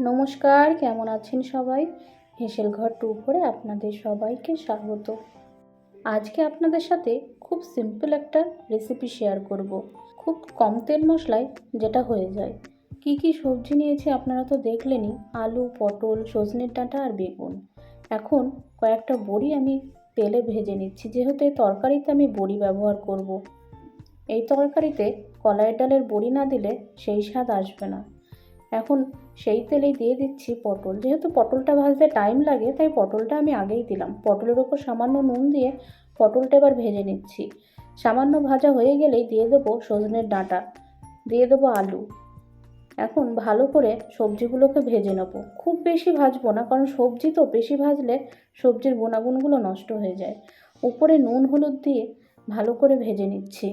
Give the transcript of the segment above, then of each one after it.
নমস্কার, কেমন আছেন সবাই? হেসেল ঘর টু করে আপনাদের সবাইকে স্বাগত। আজকে আপনাদের সাথে খুব সিম্পল একটা রেসিপি শেয়ার করব। খুব কম তেল মশলায় যেটা হয়ে যায়। কি কি সবজি নিয়েছি আপনারা তো দেখলেনই, আলু, পটল সজনের ডাঁটা আর বেগুন। এখন কয়েকটা বড়ি আমি তেলে ভেজে নিচ্ছি, যেহেতু এই তরকারিতে আমি বড়ি ব্যবহার করব। এই তরকারিতে কলাইয়ের ডালের বড়ি না দিলে সেই স্বাদ আসবে না। এখন সেই তেলেই দিয়ে দিচ্ছি পটল। যেহেতু পটলটা ভাজতে টাইম লাগে, তাই পটলটা আমি আগেই দিলাম। পটলের ওপর সামান্য নুন দিয়ে পটলটা এবার ভেজে নিচ্ছি। সামান্য ভাজা হয়ে গেলেই দিয়ে দেবো সজনের ডাঁটা, দিয়ে দেবো আলু। এখন ভালো করে সবজিগুলোকে ভেজে নেব। খুব বেশি ভাজবো না, কারণ সবজি তো বেশি ভাজলে সবজির গুণাগুণগুলো নষ্ট হয়ে যায়। উপরে নুন, হলুদ দিয়ে ভালো করে ভেজে নিচ্ছি।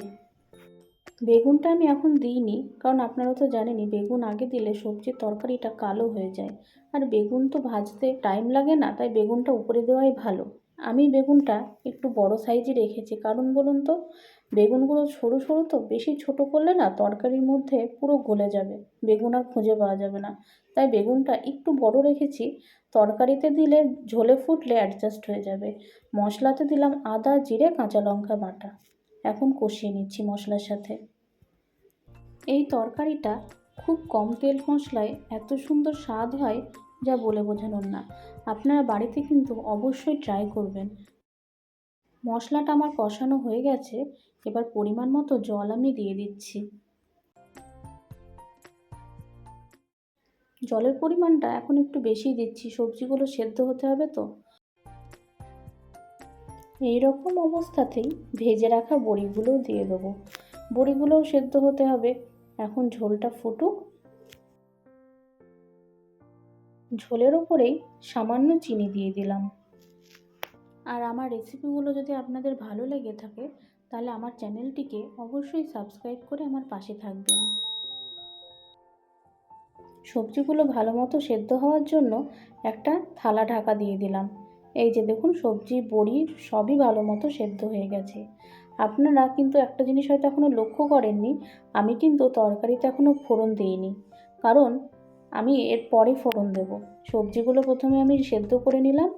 বেগুনটা আমি এখন দিইনি, কারণ আপনারা তো জানেনই বেগুন আগে দিলে সবজির তরকারিটা কালো হয়ে যায়। আর বেগুন তো ভাজতে টাইম লাগে না, তাই বেগুনটা উপরে দেওয়াই ভালো। আমি বেগুনটা একটু বড় সাইজে রেখেছি, কারণ বলুন তো, বেগুনগুলো সরু সরু তো, বেশি ছোট করলে না তরকারির মধ্যে পুরো গলে যাবে, বেগুন আর খুঁজে পাওয়া যাবে না। তাই বেগুনটা একটু বড় রেখেছি, তরকারিতে দিলে ঝোলে ফুটলে অ্যাডজাস্ট হয়ে যাবে। মশলাতে দিলাম আদা, জিরে, কাঁচা লঙ্কা বাটা। এখন কষিয়ে নিচ্ছি মশলার সাথে। এই তরকারিটা খুব কম তেল মশলায় এত সুন্দর স্বাদ হয় যা বলে বোঝানোর না। আপনারা বাড়িতে কিন্তু অবশ্যই ট্রাই করবেন। মশলাটা আমার কষানো হয়ে গেছে, এবার পরিমাণ মতো জল আমি দিয়ে দিচ্ছি। জলের পরিমাণটা এখন একটু বেশি দিচ্ছি, সবজিগুলো সেদ্ধ হতে হবে তো। এই রকম অবস্থাতেই ভেজে রাখা বড়িগুলোও দিয়ে দেবো। বড়িগুলোও সেদ্ধ হতে হবে। এখন ঝোলটা ফুটুক। ঝোলের ওপরেই সামান্য চিনি দিয়ে দিলাম। আর আমার রেসিপিগুলো যদি আপনাদের ভালো লেগে থাকে, তাহলে আমার চ্যানেলটিকে অবশ্যই সাবস্ক্রাইব করে আমার পাশে থাকবেন। সবজিগুলো ভালো মতো সেদ্ধ হওয়ার জন্য একটা থালা ঢাকা দিয়ে দিলাম। এই যে দেখুন, সবজি, বড়ি সবই ভালো মতো সেদ্ধ হয়ে গেছে। আপনারা কিন্তু একটা জিনিস হয়তো এখনও লক্ষ্য করেননি, আমি কিন্তু তরকারিতে এখনও ফোড়ন দিইনি। কারণ আমি এর পরে ফোড়ন দেব। সবজিগুলো প্রথমে আমি সেদ্ধ করে নিলাম,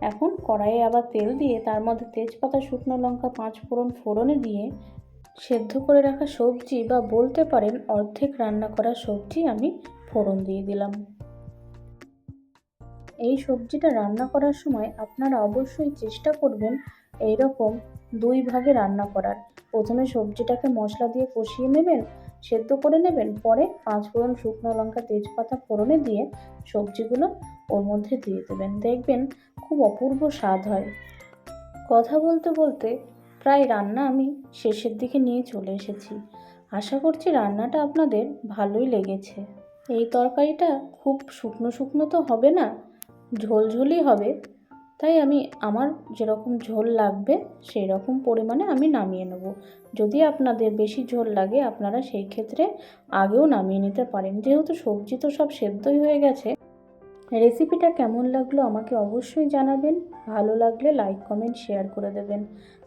এখন কড়াইয়ে আবার তেল দিয়ে তার মধ্যে তেজপাতা, শুকনো লঙ্কা, পাঁচ ফোড়ন ফোড়নে দিয়ে সেদ্ধ করে রাখা সবজি বা বলতে পারেন অর্ধেক রান্না করা সবজি আমি ফোড়ন দিয়ে দিলাম। এই সবজিটা রান্না করার সময় আপনারা অবশ্যই চেষ্টা করবেন এই রকম দুই ভাগে রান্না করার। প্রথমে সবজিটাকে মশলা দিয়ে কষিয়ে নেবেন, সেদ্ধ করে নেবেন, পরে পাঁচ ফোড়ন শুকনো লঙ্কা তেজপাতা ফোড়নে দিয়ে সবজিগুলো ওর মধ্যে দিয়ে দেবেন। দেখবেন খুব অপূর্ব স্বাদ হয়। কথা বলতে বলতে প্রায় রান্না আমি শেষের দিকে নিয়ে চলে এসেছি। আশা করছি রান্নাটা আপনাদের ভালোই লেগেছে। এই তরকারিটা খুব শুকনো শুকনো তো হবে না, ঝোলঝোলই হবে। তাই আমি, আমার যেরকম ঝোল লাগবে সেই রকম পরিমাণে আমি নামিয়ে নেব। যদি আপনাদের বেশি ঝোল লাগে, আপনারা সেই ক্ষেত্রে আগেও নামিয়ে নিতে পারেন। যেহেতু সবজি তো সব সেদ্ধই হয়ে গেছে, রেসিপিটা কেমন লাগল আমাকে অবশ্যই জানাবেন। ভালো লাগলে লাইক, কমেন্ট, শেয়ার করে দেবেন।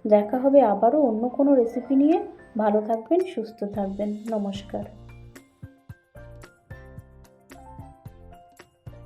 দেখা হবে আবারও অন্য কোনো রেসিপি নিয়ে। ভালো থাকবেন, সুস্থ থাকবেন। নমস্কার।